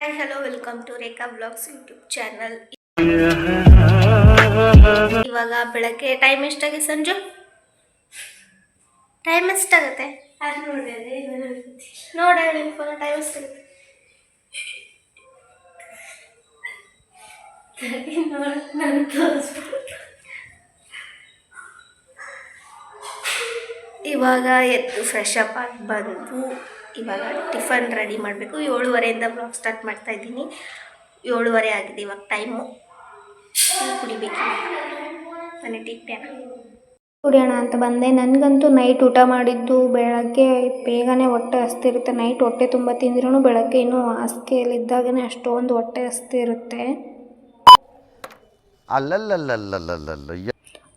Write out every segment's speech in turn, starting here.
Hi hello welcome to Rekha blogs YouTube channel ಇವಾಗ ಬೆಳಗ್ಗೆ time ಎಷ್ಟಾಗಿದೆ ಸಂಜು? ಟೈಮ್ ಎಷ್ಟಾಗುತ್ತೆ? ನೋಡ ಫೋನ್ ಟೈಮ್ ಎಷ್ಟಾಗುತ್ತೆ? ಇವಾಗ ಎದ್ದು ಫ್ರೆಶ್ ಅಪ್ ಆಗಿ ಬಂದು ಇವಾಗ ಟಿಫನ್ ರೆಡಿ ಮಾಡಬೇಕು. ಏಳುವರೆಯಿಂದ ಬ್ಲಾಗ್ ಸ್ಟಾರ್ಟ್ ಮಾಡ್ತಾ ಇದ್ದೀನಿ. ಏಳುವರೆ ಆಗಿದೆ ಇವಾಗ ಟೈಮು ಕುಡಿಬೇಕು. ಮನೆ ಟೀ ಕುಡಿಯೋಣ ಅಂತ ಬಂದೆ. ನನಗಂತೂ ನೈಟ್ ಊಟ ಮಾಡಿದ್ದು ಬೆಳಗ್ಗೆ ಬೇಗನೆ ಹೊಟ್ಟೆ ಹಸ್ತಿರುತ್ತೆ ನೈಟ್ ಹೊಟ್ಟೆ ತುಂಬ ತಿಂದ್ರೂ ಬೆಳಗ್ಗೆ ಇನ್ನೂ ಹಾಸಿಗೆಯಲ್ಲಿದ್ದಾಗನೇ ಅಷ್ಟೊಂದು ಹೊಟ್ಟೆ ಹಸ್ತಿರುತ್ತೆ ಅಲ್ಲಲ್ಲಲ್ಲಲ್ಲಲ್ಲಲ್ಲ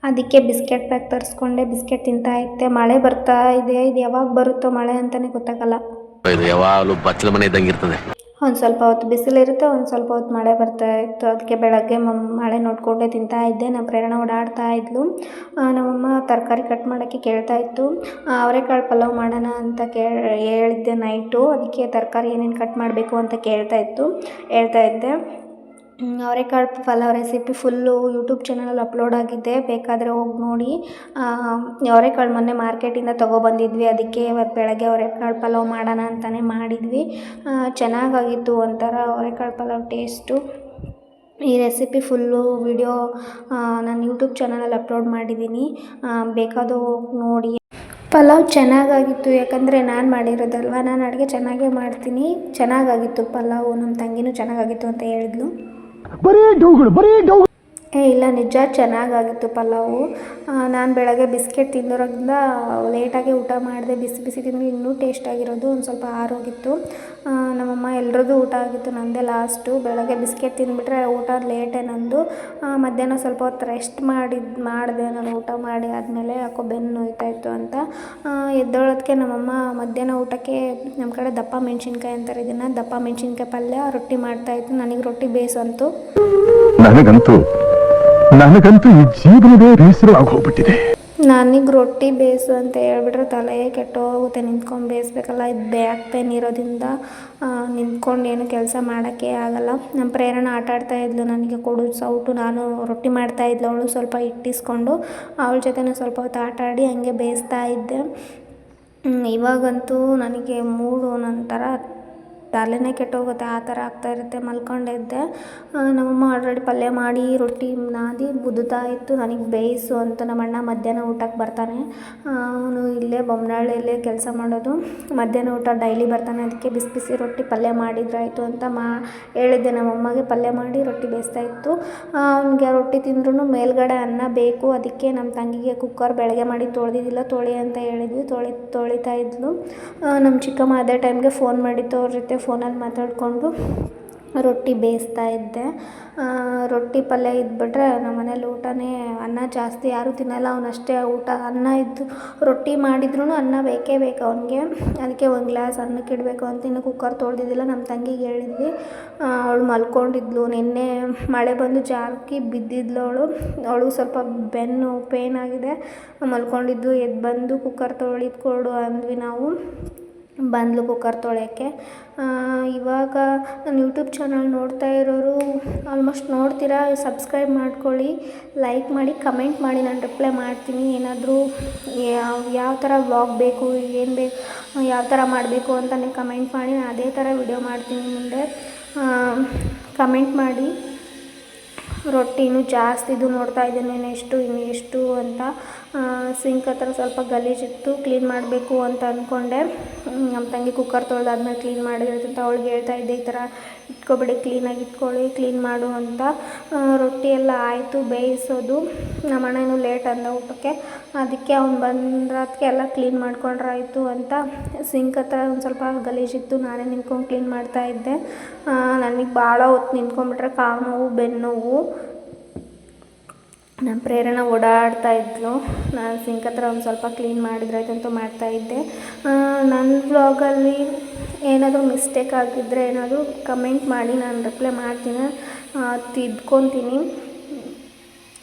ಅದಕ್ಕೆ ಬಿಸ್ಕೆಟ್ ಪ್ಯಾಕ್ ತರಿಸ್ಕೊಂಡೆ ಬಿಸ್ಕೆಟ್ ತಿಂತಾ ಇದ್ದೆ. ಮಳೆ ಬರ್ತಾ ಇದೆ ಇದು ಯಾವಾಗ ಬರುತ್ತೋ ಮಳೆ ಅಂತಲೇ ಗೊತ್ತಾಗಲ್ಲ. ಇದು ಯಾವಾಗಲೂ ಬಚ್ಚಲ ಮನೆ ಇದ್ದಂಗೆ ಇರ್ತದೆ. ಒಂದು ಸ್ವಲ್ಪ ಹೊತ್ತು ಬಿಸಿಲಿರುತ್ತೆ ಒಂದು ಸ್ವಲ್ಪ ಹೊತ್ತು ಮಳೆ ಬರ್ತಾ ಇತ್ತು. ಅದಕ್ಕೆ ಬೆಳಗ್ಗೆ ಮ- ಮಳೆ ನೋಡಿಕೊಂಡೇ ತಿಂತಾ ಇದ್ದೆ. ನಮ್ಮ ಪ್ರೇರಣ ಓಡಾಡ್ತಾ ಇದ್ಲು. ನಮ್ಮಮ್ಮ ತರಕಾರಿ ಕಟ್ ಮಾಡೋಕ್ಕೆ ಕೇಳ್ತಾ ಇತ್ತು. ಅವರೇಕಾಳು ಪಲಾವ್ ಮಾಡೋಣ ಅಂತ ಕೇ ಹೇಳಿದ್ದೆ ನೈಟು. ಅದಕ್ಕೆ ತರಕಾರಿ ಏನೇನು ಕಟ್ ಮಾಡಬೇಕು ಅಂತ ಕೇಳ್ತಾ ಇತ್ತು. ಹೇಳ್ತಾ ಇದ್ದೆ. ಅವರೆಕಾಳು ಪಲಾವ್ ರೆಸಿಪಿ ಫುಲ್ಲು ಯೂಟ್ಯೂಬ್ ಚಾನಲಲ್ಲಿ ಅಪ್ಲೋಡ್ ಆಗಿದೆ ಬೇಕಾದರೆ ಹೋಗಿ ನೋಡಿ. ಅವರೆಕಾಳು ಮೊನ್ನೆ ಮಾರ್ಕೆಟಿಂದ ತೊಗೊಬಂದಿದ್ವಿ. ಅದಕ್ಕೆ ಇವತ್ತು ಬೆಳಗ್ಗೆ ಅವರೆಕಾಳು ಪಲಾವ್ ಮಾಡೋಣ ಅಂತಲೇ ಮಾಡಿದ್ವಿ. ಚೆನ್ನಾಗಾಗಿತ್ತು ಒಂಥರ ಅವರೆಕಾಳು ಪಲಾವ್ ಟೇಸ್ಟು. ಈ ರೆಸಿಪಿ ಫುಲ್ಲು ವಿಡಿಯೋ ನಾನು ಯೂಟ್ಯೂಬ್ ಚಾನಲಲ್ಲಿ ಅಪ್ಲೋಡ್ ಮಾಡಿದ್ದೀನಿ. ಬೇಕಾದರೂ ಹೋಗಿ ನೋಡಿ. ಪಲಾವ್ ಚೆನ್ನಾಗಾಗಿತ್ತು. ಯಾಕಂದರೆ ನಾನು ಮಾಡಿರೋದಲ್ವ? ನಾನು ಅಡುಗೆ ಚೆನ್ನಾಗೇ ಮಾಡ್ತೀನಿ. ಚೆನ್ನಾಗಾಗಿತ್ತು ಪಲಾವು. ನಮ್ಮ ತಂಗಿನೂ ಚೆನ್ನಾಗಾಗಿತ್ತು ಅಂತ ಹೇಳಿದ್ಲು. ಏ, ಇಲ್ಲ, ನಿಜ, ಚೆನ್ನಾಗಾಗಿತ್ತು ಪಲಾವು. ನಾನು ಬೆಳಗ್ಗೆ ಬಿಸ್ಕೆಟ್ ತಿಂದಿರೋದ್ರಿಂದ, ಲೇಟಾಗಿ ಊಟ ಮಾಡಿದೆ, ಬಿಸಿ ಬಿಸಿ ತಿಂದರೆ ಇನ್ನೂ ಟೇಸ್ಟ್ ಆಗಿರೋದು, ಒಂದು ಸ್ವಲ್ಪ ಆರೋಗಿತ್ತು. ನಮ್ಮಮ್ಮ ಎಲ್ರದ್ದು ಊಟ ಆಗಿತ್ತು ನನ್ನದೇ ಲಾಸ್ಟು ಬೆಳಗ್ಗೆ ಬಿಸ್ಕೆಟ್ ತಿಂದುಬಿಟ್ರೆ ಊಟ ಲೇಟೇ ನಂದು. ಮಧ್ಯಾಹ್ನ ಸ್ವಲ್ಪ ಹೊತ್ತು ರೆಸ್ಟ್ ಮಾಡಿದ್ದು ಮಾಡಿದೆ ನಾನು ಊಟ ಮಾಡಿ ಆದಮೇಲೆ ಯಾಕೋ ಬೆನ್ನು ನೋಯ್ತಾ ಇತ್ತು ಅಂತ. ಎದ್ದೋಳೋದಕ್ಕೆ ಎದ್ದೇಳೋದಕ್ಕೆ ನಮ್ಮಮ್ಮ ಮಧ್ಯಾಹ್ನ ಊಟಕ್ಕೆ ನಮ್ಮ ಕಡೆ ದಪ್ಪ ಮೆಣಸಿನ್ಕಾಯಿ ಅಂತಾರೆ, ಇದನ್ನು ದಪ್ಪ ಮೆಣಸಿನ್ಕಾಯಿ ಪಲ್ಯ ರೊಟ್ಟಿ ಮಾಡ್ತಾಯಿತ್ತು ನನಗೆ ರೊಟ್ಟಿ ಬೇಸಂತು ನನಗಂತೂ ನನಗಂತೂ ಈ ಜೀವನವೇ ಬೇಸರವಾಗಿ ಹೋಗ್ಬಿಟ್ಟಿದೆ. ನನಗೆ ರೊಟ್ಟಿ ಬೇಯಿಸು ಅಂತ ಹೇಳ್ಬಿಟ್ರೆ ತಲೆಯೇ ಕೆಟ್ಟೋಗುತ್ತೆ. ನಿಂತ್ಕೊಂಡು ಬೇಯಿಸ್ಬೇಕಲ್ಲ ಇದು ಬ್ಯಾಕ್ ಪೇನ್ ಇರೋದ್ರಿಂದ ನಿಂತ್ಕೊಂಡು ಏನು ಕೆಲಸ ಮಾಡೋಕ್ಕೆ ಆಗಲ್ಲ. ನಮ್ಮ ಪ್ರೇರಣೆ ಆಟ ಆಡ್ತಾ ಇದ್ಲು, ನನಗೆ ಕೊಡು ಸೌಟು. ನಾನು ರೊಟ್ಟಿ ಮಾಡ್ತಾ ಇದ್ಲು, ಅವಳು ಸ್ವಲ್ಪ ಇಟ್ಟಿಸ್ಕೊಂಡು, ಅವಳ ಜೊತೆನೇ ಸ್ವಲ್ಪ ಹೊತ್ತು ಆಟ ಆಡಿ ಹಂಗೆ ಬೇಯಿಸ್ತಾ ಇದ್ದೆ. ಇವಾಗಂತೂ ನನಗೆ ಮೂಡು ನಂತರ ತಲೆನೇ ಕೆಟ್ಟೋಗುತ್ತೆ, ಆ ಥರ ಆಗ್ತಾ ಇರುತ್ತೆ. ಮಲ್ಕೊಂಡಿದ್ದೆ. ನಮ್ಮಮ್ಮ ಆಲ್ರೆಡಿ ಪಲ್ಯ ಮಾಡಿ, ರೊಟ್ಟಿ ನಾದಿ ಬುದ್ತಾ ಇತ್ತು. ನನಗೆ ಬೇಯಿಸು ಅಂತ ನಮ್ಮ ಅಣ್ಣ ಮಧ್ಯಾಹ್ನ ಊಟಕ್ಕೆ ಬರ್ತಾನೆ. ಅವನು ಇಲ್ಲೇ ಬೊಮ್ಮನಹಳ್ಳಿಯಲ್ಲೇ ಕೆಲಸ ಮಾಡೋದು. ಮಧ್ಯಾಹ್ನ ಊಟ ಡೈಲಿ ಬರ್ತಾನೆ. ಅದಕ್ಕೆ ಬಿಸಿ ಬಿಸಿ ರೊಟ್ಟಿ ಪಲ್ಯ ಮಾಡಿದ್ರಾಯಿತು ಅಂತ ಮಾ, ಹೇಳಿದ್ದೆ. ನಮ್ಮಮ್ಮಗೆ ಪಲ್ಯ ಮಾಡಿ ರೊಟ್ಟಿ ಬೇಯಿಸ್ತಾ ಇತ್ತು. ಅವನಿಗೆ ರೊಟ್ಟಿ ತಿಂದ್ರೂ ಮೇಲ್ಗಡೆ ಅನ್ನ ಬೇಕು. ಅದಕ್ಕೆ ನಮ್ಮ ತಂಗಿಗೆ ಕುಕ್ಕರ್ ಬೆಳಗ್ಗೆ ಮಾಡಿ ತೊಳೆದಿದ್ದಿಲ್ಲ, ತೊಳಿ ಅಂತ ಹೇಳಿದ್ವಿ. ತೊಳಿ, ತೊಳಿತಾ ಇದ್ಲು. ನಮ್ಮ ಚಿಕ್ಕಮ್ಮ ಅದೇ ಟೈಮ್ಗೆ ಫೋನ್ ಮಾಡಿತ್ತು ಅವ್ರ ಜೊತೆ ಫೋನಲ್ಲಿ ಮಾತಾಡಿಕೊಂಡು ರೊಟ್ಟಿ ಬೇಯಿಸ್ತಾ ಇದ್ದೆ. ರೊಟ್ಟಿ ಪಲ್ಯ ಇದ್ಬಿಟ್ರೆ ನಮ್ಮ ಮನೇಲಿ ಊಟನೇ ಅನ್ನ ಜಾಸ್ತಿ, ಯಾರೂ ತಿನ್ನಲ್ಲ. ಅಷ್ಟೇ ಊಟ, ಅನ್ನ ಇದ್ದು ರೊಟ್ಟಿ ಮಾಡಿದ್ರೂ ಅನ್ನ ಬೇಕೇ ಬೇಕು ಅವನಿಗೆ. ಅದಕ್ಕೆ ಒಂದು ಗ್ಲಾಸ್ ಅನ್ನಕ್ಕೆ ಇಡಬೇಕು ಅಂತ ಇನ್ನು ಕುಕ್ಕರ್ ತೊಳೆದಿದ್ದಿಲ್ಲ. ನಮ್ಮ ತಂಗಿಗೆ ಹೇಳಿದ್ವಿ. ಅವಳು ಮಲ್ಕೊಂಡಿದ್ಲು. ನಿನ್ನೆ ಮಳೆ ಬಂದು ಜಾರ್ಕಿ ಬಿದ್ದಿದ್ಲು ಅವಳು. ಅವಳು ಸ್ವಲ್ಪ ಬೆನ್ನು ಪೇನ್ ಆಗಿದೆ. ಮಲ್ಕೊಂಡಿದ್ದು, ಎದ್ದು ಬಂದು ಕುಕ್ಕರ್ ತೊಳೆದು ಕೊಡು ಅಂದ್ವಿ ನಾವು. ಬಂದ್ಲು ಕುಕ್ಕರ್ ತೊಳೆಯೋಕ್ಕೆ. ಇವಾಗ ನನ್ನ ಯೂಟ್ಯೂಬ್ ಚಾನಲ್ ನೋಡ್ತಾ ಇರೋರು ಆಲ್ಮೋಸ್ಟ್ ನೋಡ್ತೀರಾ, ಸಬ್ಸ್ಕ್ರೈಬ್ ಮಾಡ್ಕೊಳ್ಳಿ, ಲೈಕ್ ಮಾಡಿ, ಕಮೆಂಟ್ ಮಾಡಿ, ನಾನು ರಿಪ್ಲೈ ಮಾಡ್ತೀನಿ. ಏನಾದರೂ ಯಾವ ಯಾವ ಥರ ವ್ಲಾಗ್ ಬೇಕು, ಏನು ಬೇಕು ಯಾವ ಥರ ಮಾಡಬೇಕು ಅಂತ ನೀವು ಕಮೆಂಟ್ ಮಾಡಿ, ನಾನು ಅದೇ ಥರ ವಿಡಿಯೋ ಮಾಡ್ತೀನಿ ಮುಂದೆ. ಕಮೆಂಟ್ ಮಾಡಿ. ರೊಟ್ಟಿನೂ ಜಾಸ್ತಿ ಇದು ನೋಡ್ತಾ ಇದ್ದೀನಿ ಇನ್ನು ಎಷ್ಟು ಅಂತ. ಸಿಂಕ್ ಹತ್ರ ಸ್ವಲ್ಪ ಗಲೀಜಿತ್ತು ಕ್ಲೀನ್ ಮಾಡಬೇಕು ಅಂತ ಅಂದ್ಕೊಂಡೆ ನಮ್ಮ ತಂಗಿ ಕುಕ್ಕರ್ ತೊಳೆದಾದ್ಮೇಲೆ ಕ್ಲೀನ್ ಮಾಡಿದ್ರೆ ಅಂತ ಅವಳಿಗೆ ಹೇಳ್ತಾ ಇದ್ದೆ, ಈ ಥರ ಇಟ್ಕೊಬೇಡಿ ಕ್ಲೀನಾಗಿ ಇಟ್ಕೊಳ್ಳಿ ಕ್ಲೀನ್ ಮಾಡು ಅಂತ. ರೊಟ್ಟಿ ಎಲ್ಲ ಆಯಿತು, ಬೇಯಿಸೋದು. ನಮ್ಮ ಅಣ್ಣ ಇನ್ನೂ ಲೇಟ್ ಅಂದ ಊಟಕ್ಕೆ. ಅದಕ್ಕೆ ಅವ್ನು ಬಂದ್ರದಕ್ಕೆ ಎಲ್ಲ ಕ್ಲೀನ್ ಮಾಡ್ಕೊಂಡ್ರಾಯ್ತು ಅಂತ. ಸಿಂಕ್ ಹತ್ರ ಒಂದು ಸ್ವಲ್ಪ ಗಲೀಜಿತ್ತು ನಾನೇ ನಿಂತ್ಕೊಂಡು ಕ್ಲೀನ್ ಮಾಡ್ತಾ ಇದ್ದೆ. ನನಗೆ ಭಾಳ ಹೊತ್ತು ನಿಂತ್ಕೊಂಡ್ಬಿಟ್ರೆ ಕಾಲು ನೋವು, ಬೆನ್ನು ನೋವು. ನಮ್ಮ ಪ್ರೇರಣ ಓಡಾಡ್ತಾ ಇದ್ಲು. ನಾನು ಸಿಂಕ್ ಹತ್ರ ಒಂದು ಸ್ವಲ್ಪ ಕ್ಲೀನ್ ಮಾಡಿದ್ರಾಯ್ತಂತ ಅಂತ ಮಾಡ್ತಾ ಇದ್ದೆ. ಆ, ನನ್ನ ವ್ಲಾಗಲ್ಲಿ ಏನಾದರೂ ಮಿಸ್ಟೇಕ್ ಆಗಿದ್ದರೆ ಏನಾದರೂ ಕಮೆಂಟ್ ಮಾಡಿ ನಾನು ರಿಪ್ಲೈ ಮಾಡ್ತೀನಿ. ತಿದ್ಕೊತೀನಿ.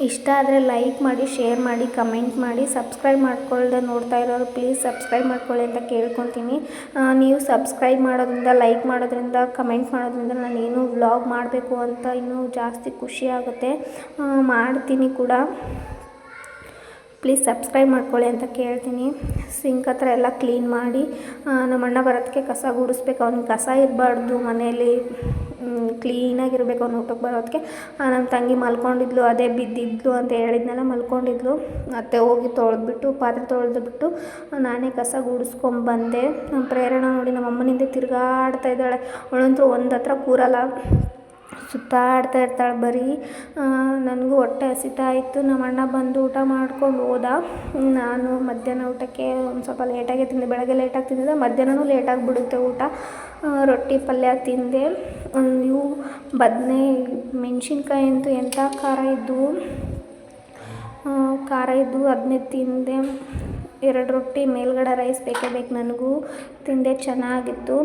ಇಷ್ಟ ಆದರೆ ಲೈಕ್ ಮಾಡಿ ಶೇರ್ ಮಾಡಿ ಕಮೆಂಟ್ ಮಾಡಿ ಸಬ್ಸ್ಕ್ರೈಬ್ ಮಾಡ್ಕೊಳ್ದೆ ನೋಡ್ತಾ ಇರೋರು ಪ್ಲೀಸ್ ಸಬ್ಸ್ಕ್ರೈಬ್ ಮಾಡ್ಕೊಳ್ಳಿ ಅಂತ ಕೇಳ್ಕೊತೀನಿ. ನೀವು ಸಬ್ಸ್ಕ್ರೈಬ್ ಮಾಡೋದ್ರಿಂದ ಲೈಕ್ ಮಾಡೋದ್ರಿಂದ ಕಮೆಂಟ್ ಮಾಡೋದ್ರಿಂದ ನಾನು ಏನು ವ್ಲಾಗ್ ಮಾಡಬೇಕು ಅಂತ ಇನ್ನೂ ಜಾಸ್ತಿ ಖುಷಿ ಆಗುತ್ತೆ. ಮಾಡ್ತೀನಿ ಕೂಡ. ಪ್ಲೀಸ್ ಸಬ್ಸ್ಕ್ರೈಬ್ ಮಾಡ್ಕೊಳ್ಳಿ ಅಂತ ಕೇಳ್ತೀನಿ. ಸಿಂಕ್ ಹತ್ರ ಎಲ್ಲ ಕ್ಲೀನ್ ಮಾಡಿ ನಮ್ಮ ಅಣ್ಣ ಬರೋದಕ್ಕೆ ಕಸ ಗುಡಿಸ್ಬೇಕು. ಅವ್ನಿಗೆ ಕಸ ಇರಬಾರ್ದು ಮನೆಯಲ್ಲಿ. ಕ್ಲೀನಾಗಿರ್ಬೇಕು ಅವ್ನು ಊಟಕ್ಕೆ ಬರೋದಕ್ಕೆ. ನಮ್ಮ ತಂಗಿ ಮಲ್ಕೊಂಡಿದ್ಲು, ಅದೇ ಬಿದ್ದಿದ್ಲು ಅಂತ ಹೇಳಿದ್ನಲ್ಲ, ಮಲ್ಕೊಂಡಿದ್ಲು. ಮತ್ತೆ ಹೋಗಿ ತೊಳೆದ್ಬಿಟ್ಟು, ಪಾತ್ರೆ ತೊಳೆದ್ಬಿಟ್ಟು ನಾನೇ ಕಸ ಗುಡಿಸ್ಕೊಂಬಂದೆ ನಮ್ಮ ಪ್ರೇರಣ ನೋಡಿ ನಮ್ಮ ಅಮ್ಮನಿಂದ ತಿರುಗಾಡ್ತಾ ಇದ್ದಾಳೆ. ಅವಳಂತೂ ಒಂದು ಹತ್ರ ಕೂರಲ್ಲ. ಸುತ್ತಾಡ್ತಾ ಇರ್ತಾಳೆ. ಬರೀ ನನಗೂ ಹೊಟ್ಟೆ ಹಸಿತಾ ಇತ್ತು. ನಮ್ಮ ಅಣ್ಣ ಬಂದು ಊಟ ಮಾಡ್ಕೊಂಡು ಹೋದ. ನಾನು ಮಧ್ಯಾಹ್ನ ಊಟಕ್ಕೆ ಒಂದು ಸ್ವಲ್ಪ ಲೇಟಾಗೆ ತಿಂದೆ. ಬೆಳಗ್ಗೆ ಲೇಟಾಗಿ ತಿಂದಿದ್ದೆ. ಮಧ್ಯಾಹ್ನನೂ ಲೇಟಾಗಿ ಬಿಡುತ್ತೆ ಊಟ. ರೊಟ್ಟಿ ಪಲ್ಯ ತಿಂದೆ. ಇವು ಬದನೆ, ಮೆಣಸಿನ್ಕಾಯಿ ಅಂತೂ ಎಂಥ ಖಾರ ಇದ್ದವು ಖಾರ ಇದ್ದವು ಅದನ್ನೇ ತಿಂದೆ. ಎರಡು ರೊಟ್ಟಿ ಮೇಲ್ಗಡೆ ರೈಸ್ ಬೇಕೇ ಬೇಕು ನನಗೂ. ತಿಂದೆ ಚೆನ್ನಾಗಿತ್ತು.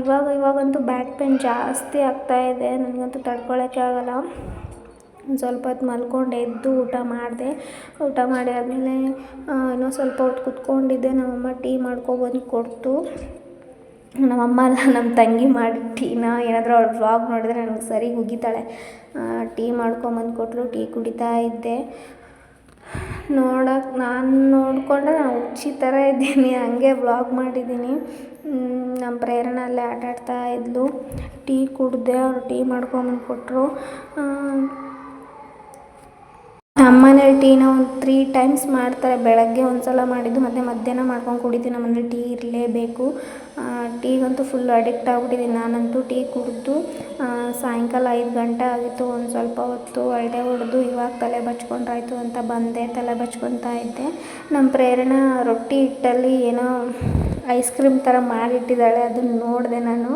ಇವಾಗ, ಇವಾಗಂತೂ ಬ್ಯಾಕ್ ಪೇನ್ ಜಾಸ್ತಿ ಆಗ್ತಾ ಇದೆ. ನನಗಂತೂ ತಡ್ಕೊಳ್ಳೋಕ್ಕೆ ಆಗಲ್ಲ. ಒಂದು ಸ್ವಲ್ಪ ಹೊತ್ತು ಮಲ್ಕೊಂಡು, ಎದ್ದು ಊಟ ಮಾಡಿದೆ. ಊಟ ಮಾಡಿ ಆದಮೇಲೆ ಇನ್ನೂ ಸ್ವಲ್ಪ ಹೊತ್ತು ಕುತ್ಕೊಂಡಿದ್ದೆ. ನಮ್ಮಮ್ಮ ಟೀ ಮಾಡ್ಕೊಬಂದು ಕೊಡ್ತು. ನಮ್ಮಮ್ಮ ಅಲ್ಲ ನಮ್ಮ ತಂಗಿ ಮಾಡಿ ಟೀನ ಏನಾದರೂ ಅವ್ಳು ವ್ಲಾಗ್ ನೋಡಿದ್ರೆ ನನಗೆ ಸರಿ ಉಗಿತಾಳೆ. ಟೀ ಮಾಡ್ಕೊಂಬಂದು ಕೊಟ್ಟರು ಟೀ ಕುಡಿತಾ ಇದ್ದೆ. ನೋಡಕ್ಕೆ ನಾನು ನೋಡಿಕೊಂಡ್ರೆ ನಾನು ಹುಚ್ಚಿ ಥರ ಇದ್ದೀನಿ. ಹಂಗೆ ವ್ಲಾಗ್ ಮಾಡಿದ್ದೀನಿ. ನಮ್ಮ ಪ್ರೇರಣ ಅಲ್ಲೇ ಆಟಾಡ್ತಾ ಇದ್ಲು. ಟೀ ಕುಡಿದೆ, ಅವ್ರು ಟೀ ಮಾಡ್ಕೊಂಬಂದು ಕೊಟ್ಟರು ನಮ್ಮನೇಲಿ ಟೀನ ಒಂದು ತ್ರೀ ಟೈಮ್ಸ್ ಮಾಡ್ತಾರೆ. ಬೆಳಗ್ಗೆ ಒಂದು ಸಲ ಮಾಡಿದ್ದು. ಮತ್ತು ಮಧ್ಯಾಹ್ನ ಮಾಡ್ಕೊಂಡು ಕುಡಿತೀನಿ ನಮ್ಮನೇಲಿ ಟೀ ಇರಲೇಬೇಕು. ಟೀಗಂತೂ ಫುಲ್ ಅಡಿಕ್ಟ್ ಆಗ್ಬಿಟ್ಟಿದ್ದೀನಿ ನಾನಂತೂ ಟೀ ಕುಡಿದು ಸಾಯಂಕಾಲ ಐದು ಗಂಟೆ ಆಗಿತ್ತು. ಒಂದು ಸ್ವಲ್ಪ ಹೊತ್ತು ಅಲ್ಡೆ ಹೊಡೆದು ಇವಾಗ ತಲೆ ಬಚ್ಕೊಂಡ್ರಾಯ್ತು ಅಂತ ಬಂದೆ, ತಲೆ ಬಚ್ಕೊತಾ ಇದ್ದೆ. ನಮ್ಮ ಪ್ರೇರಣ ರೊಟ್ಟಿ ಹಿಟ್ಟಲ್ಲಿ ಏನೋ ಐಸ್ ಕ್ರೀಮ್ ಥರ ಮಾಡಿಟ್ಟಿದ್ದಾಳೆ, ಅದನ್ನು ನೋಡಿದೆ ನಾನು.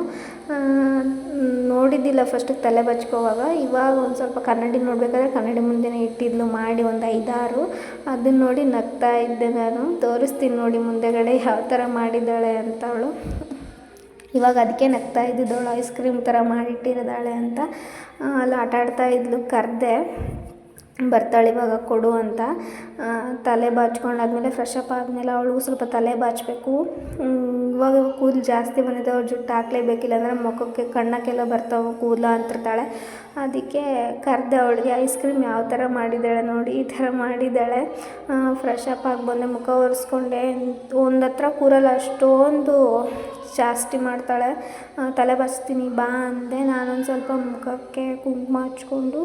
ನೋಡಿದ್ದಿಲ್ಲ ಫಸ್ಟಿಗೆ ತಲೆ ಬಚ್ಕೋವಾಗ. ಇವಾಗ ಒಂದು ಸ್ವಲ್ಪ ಕನ್ನಡಿ ನೋಡಬೇಕಾದ್ರೆ ಕನ್ನಡಿ ಮುಂದೆನೇ ಇಟ್ಟಿದ್ಲು, ಮಾಡಿ ಒಂದು ಐದಾರು. ಅದನ್ನು ನೋಡಿ ನಗ್ತಾ ಇದ್ದೆ ನಾನು. ತೋರಿಸ್ತೀನಿ ನೋಡಿ ಮುಂದೆಗಡೆ ಯಾವ ಥರ ಮಾಡಿದ್ದಾಳೆ ಅಂತ ಅವಳು ಇವಾಗ ಅದಕ್ಕೆ ನಗ್ತಾ ಇದ್ದಿದ್ದವಳು ಐಸ್ ಕ್ರೀಮ್ ಥರ ಮಾಡಿಟ್ಟಿದ್ದಾಳೆ ಅಂತ ಅಲ್ಲಿ ಆಟ ಆಡ್ತಾ ಇದ್ಲು ಕರೆದೆ. ಬರ್ತಾಳೆ ಇವಾಗ, ಕೊಡು ಅಂತ. ತಲೆ ಬಾಚ್ಕೊಂಡಾದ್ಮೇಲೆ ಫ್ರೆಶಪ್ ಆದಮೇಲೆ ಅವಳಿಗೂ ಸ್ವಲ್ಪ ತಲೆ ಬಾಚಬೇಕು. ಇವಾಗ ಕೂದಲು ಜಾಸ್ತಿ ಬಂದಿದೆ ಅವ್ರ ಜುಟ್ಟು ಹಾಕ್ಲೇಬೇಕಿಲ್ಲ, ಅಂದರೆ ಮುಖಕ್ಕೆ ಕಣ್ಣಕ್ಕೆಲ್ಲ ಬರ್ತಾವೆ, ಕೂದಲು ಅಂತಿರ್ತಾಳೆ. ಅದಕ್ಕೆ ಕರೆದೆ ಅವಳಿಗೆ ಐಸ್ ಕ್ರೀಮ್ ಯಾವ ಥರ ಮಾಡಿದ್ದಾಳೆ ನೋಡಿ, ಈ ಥರ ಮಾಡಿದ್ದಾಳೆ. ಫ್ರೆಶ್ ಅಪ್ ಆಗಿ ಬಂದೆ, ಮುಖ ಒರೆಸ್ಕೊಂಡೆ. ಒಂದು ಹತ್ರ ಕೂರಲ್ಲ, ಅಷ್ಟೊಂದು ಜಾಸ್ತಿ ಮಾಡ್ತಾಳೆ. ತಲೆ ಬಾಚ್ತೀನಿ, ಬಾ ಅಂದೆ. ನಾನೊಂದು ಸ್ವಲ್ಪ ಮುಖಕ್ಕೆ ಕುಂಕುಮ ಹಚ್ಕೊಂಡು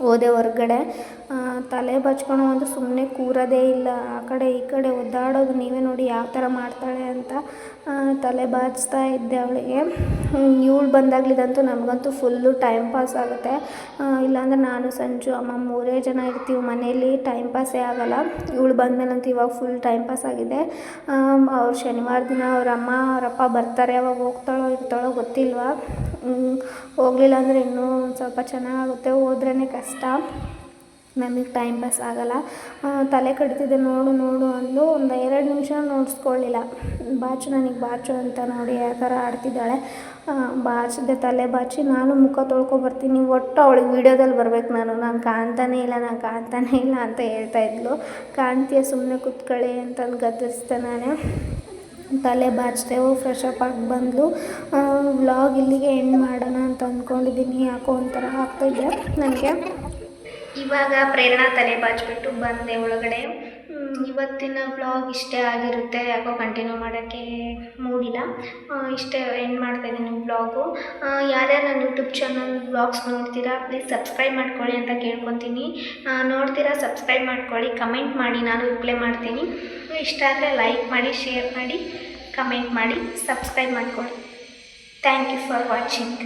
ಹೋದೆ ಹೊರ್ಗಡೆ ತಲೆ ಬಚ್ಕೊಳೋ ಒಂದು ಸುಮ್ಮನೆ ಕೂರೋದೇ ಇಲ್ಲ. ಆ ಕಡೆ ಈ ಕಡೆ ಒದ್ದಾಡೋದು ನೀವೇ ನೋಡಿ ಯಾವ ಥರ ಮಾಡ್ತಾಳೆ ಅಂತ ತಲೆ ಬಾಚ್ತಾ ಇದ್ದೆ ಅವಳಿಗೆ. ಇವಳು ಬಂದಾಗ್ಲಿದಂತೂ ನಮಗಂತೂ ಫುಲ್ಲು ಟೈಮ್ ಪಾಸ್ ಆಗುತ್ತೆ. ಇಲ್ಲಾಂದ್ರೆ ನಾನು, ಸಂಜು, ಅಮ್ಮ ಮೂರೇ ಜನ ಇರ್ತೀವಿ ಮನೆಯಲ್ಲಿ, ಟೈಮ್ ಪಾಸೇ ಆಗಲ್ಲ. ಇವಳು ಬಂದಮೇಲಂತೂ ಇವಾಗ ಫುಲ್ ಟೈಮ್ ಪಾಸ್ ಆಗಿದೆ. ಅವ್ರು ಶನಿವಾರ ದಿನ ಅವ್ರ ಅಮ್ಮ ಅವರಪ್ಪ ಬರ್ತಾರೆ, ಅವಾಗ ಹೋಗ್ತಾಳೋ ಇರ್ತಾಳೋ ಗೊತ್ತಿಲ್ವಾ. ಹೋಗ್ಲಿಲ್ಲ ಅಂದರೆ ಇನ್ನೂ ಒಂದು ಸ್ವಲ್ಪ ಚೆನ್ನಾಗಾಗುತ್ತೆ ಹೋದ್ರೇ ಕಷ್ಟ. ನಮಗೆ ಟೈಮ್ ಪಾಸ್ ಆಗಲ್ಲ. ತಲೆ ಕಟ್ತಿದೆ ನೋಡು ನೋಡು ಅಂದು ಒಂದು ಎರಡು ನಿಮಿಷ ನೋಡಿಸ್ಕೊಳ್ಳಿಲ್ಲ. ಬಾಚು ನನಗೆ, ಬಾಚು ಅಂತ ನೋಡಿ ಯಾವ ಥರ ಆಡ್ತಿದ್ದಾಳೆ. ಬಾಚಿದೆ ತಲೆ ಬಾಚಿ ನಾನು ಮುಖ ತೊಳ್ಕೊಬರ್ತೀನಿ ಒಟ್ಟು ಅವಳಿಗೆ ವೀಡಿಯೋದಲ್ಲಿ ಬರ್ಬೇಕು ನಾನು. ನಾನು ಕಾಣ್ತಾನೇ ಇಲ್ಲ, ನಾನು ಕಾಣ್ತಾನೆ ಇಲ್ಲ ಅಂತ ಹೇಳ್ತಾ ಇದ್ಲು. ಕಾಣ್ತೀಯ ಸುಮ್ಮನೆ ಕೂತ್ಕೊಳ್ಳಿ ಅಂತಂದು ಗದರಿಸ್ದೆ ನಾನು. ತಲೆ ಬಾಚ್ತೇವು ಫ್ರೆಶ್ ಅಪ್ ಆಗಿ ಬಂದ್ಲು. ವ್ಲಾಗ್ ಇಲ್ಲಿಗೆ ಎಂಡ್ ಮಾಡೋಣ ಅಂತ ಅಂದ್ಕೊಂಡಿದ್ದೀನಿ. ಯಾಕೋ ಒಂಥರ ಆಗ್ತಾಯಿದೆ ನನಗೆ. ಇವಾಗ ಪ್ರೇರಣಾ ತಲೆ ಬಾಚ್ಬಿಟ್ಟು ಬಂದೆ ಒಳಗಡೆ. ಇವತ್ತಿನ ಬ್ಲಾಗ್ ಇಷ್ಟೇ ಆಗಿರುತ್ತೆ. ಯಾಕೋ ಕಂಟಿನ್ಯೂ ಮಾಡೋಕ್ಕೆ ಮೂಡಿಲ್ಲ. ಇಷ್ಟೇ ಎಂಡ್ ಮಾಡ್ತಾ ಇದ್ದೀನಿ ಬ್ಲಾಗು ಯಾರ್ಯಾರು ನನ್ನ ಯೂಟ್ಯೂಬ್ ಚಾನಲ್ ಬ್ಲಾಗ್ಸ್ ನೋಡ್ತೀರಾ ಪ್ಲೀಸ್ ಸಬ್ಸ್ಕ್ರೈಬ್ ಮಾಡ್ಕೊಳ್ಳಿ ಅಂತ ಕೇಳ್ಕೊತೀನಿ. ನೋಡ್ತೀರಾ ಸಬ್ಸ್ಕ್ರೈಬ್ ಮಾಡ್ಕೊಳ್ಳಿ ಕಮೆಂಟ್ ಮಾಡಿ, ನಾನು ರಿಪ್ಲೈ ಮಾಡ್ತೀನಿ. ಇಷ್ಟ ಆದರೆ ಲೈಕ್ ಮಾಡಿ ಶೇರ್ ಮಾಡಿ ಕಮೆಂಟ್ ಮಾಡಿ ಸಬ್ಸ್ಕ್ರೈಬ್ ಮಾಡ್ಕೊಳ್ಳಿ. Thank you for watching